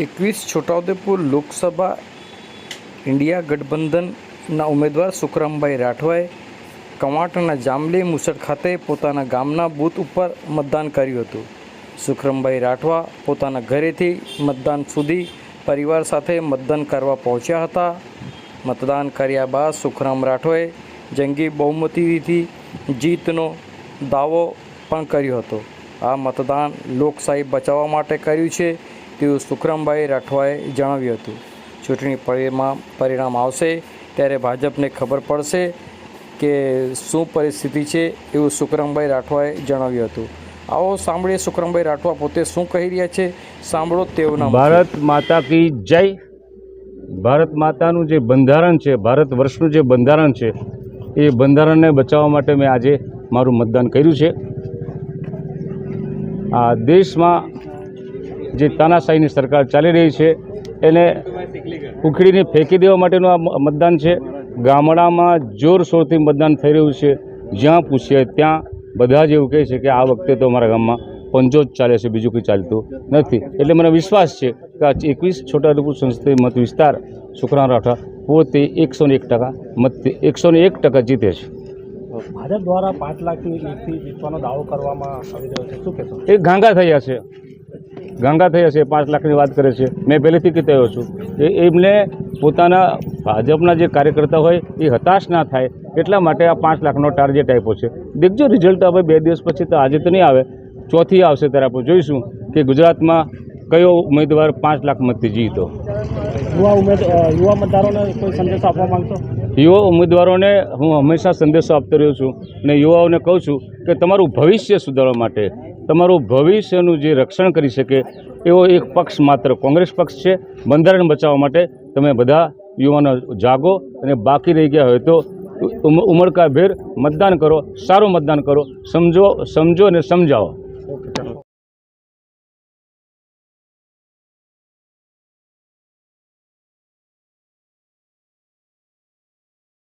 એકવીસ છોટાઉદેપુર લોકસભા ઇન્ડિયા ગઠબંધનના ઉમેદવાર સુખરામભાઈ રાઠવાએ કવાંટના જામલી મુસળ ખાતે પોતાના ગામના બૂથ ઉપર મતદાન કર્યું હતું. સુખરામભાઈ રાઠવા પોતાના ઘરેથી મતદાન સુધી પરિવાર સાથે મતદાન કરવા પહોંચ્યા હતા. મતદાન કર્યા બાદ સુખરામ રાઠવાએ જંગી બહુમતીથી જીતનો દાવો પણ કર્યો હતો. આ મતદાન લોકશાહી બચાવવા માટે કર્યું છે. તેવું સુખરામભાઈ રાઠવાએ જણાવ્યું હતું. ચૂંટણી પરિણામ પરિણામ આવશે ત્યારે ભાજપને ખબર પડશે કે શું પરિસ્થિતિ છે એવું સુખરામભાઈ રાઠવાએ જણાવ્યું હતું. આવો સાંભળીએ સુખરામભાઈ રાઠવા પોતે શું કહી રહ્યા છે. સાંભળો તેઓના ભારત માતા કી જય. ભારત માતાનું જે બંધારણ છે, ભારત વર્ષનું જે બંધારણ છે, એ બંધારણને બચાવવા માટે મેં આજે મારું મતદાન કર્યું છે. આ દેશમાં જે તાનાશાહીની સરકાર ચાલી રહી છે એને ઉખડીને ફેંકી દેવા માટેનું આ મતદાન છે. ગામડામાં જોરશોરથી મતદાન થઈ રહ્યું છે. જ્યાં પૂછીએ ત્યાં બધા જ એવું કહે છે કે આ વખતે તો અમારા ગામમાં પંચો જ ચાલે છે બીજું કંઈ ચાલતું નથી. એટલે મને વિશ્વાસ છે કે આ એકવીસ છોટાઉદેપુર સંસદીય મત વિસ્તાર સુખરામ રાઠવા પોતે એકસો એક ટકા મત એકસો એક ટકા જીતે છે. ભાજપ દ્વારા પાંચ લાખની જીતવાનો દાવો કરવામાં આવી રહ્યો છે. શું કહેશો? એ ગાંગા થયા છે. ગાંગા થયા છે પાંચ લાખની વાત કરે છે. મેં પહેલેથી કહેતો છું. એ એમને પોતાના ભાજપના જે કાર્યકર્તા હોય એ હતાશ ના થાય. એટલા માટે આ પાંચ લાખનો ટાર્ગેટ આપ્યો છે. દેખજો રિઝલ્ટ હવે બે દિવસ પછી તો આજે તો નહીં આવે. ચોથી આવશે ત્યારે આપણે જોઈશું કે ગુજરાતમાં કયો ઉમેદવાર પાંચ લાખ મતથી જીતો. યુવા ઉમેદ યુવા મતદારોને કોઈ સંદેશો આપવા માંગતો યુવા ઉમેદવારોને હું હંમેશા સંદેશો આપતો રહ્યો છું અને યુવાઓને કહું છું કે તમારું ભવિષ્ય સુધારવા માટે તમારું ભવિષ્યનું જે રક્ષણ કરી શકે, એવો એક પક્ષ માત્ર કોંગ્રેસ પક્ષ છે. બંધારણ બચાવવા માટે તમે બધા યુવાનો જાગો અને બાકી રહી ગયા હોય તો ઉમ- ઉમળકાભેર મતદાન કરો, સારું મતદાન કરો. સમજો સમજો અને સમજાવો.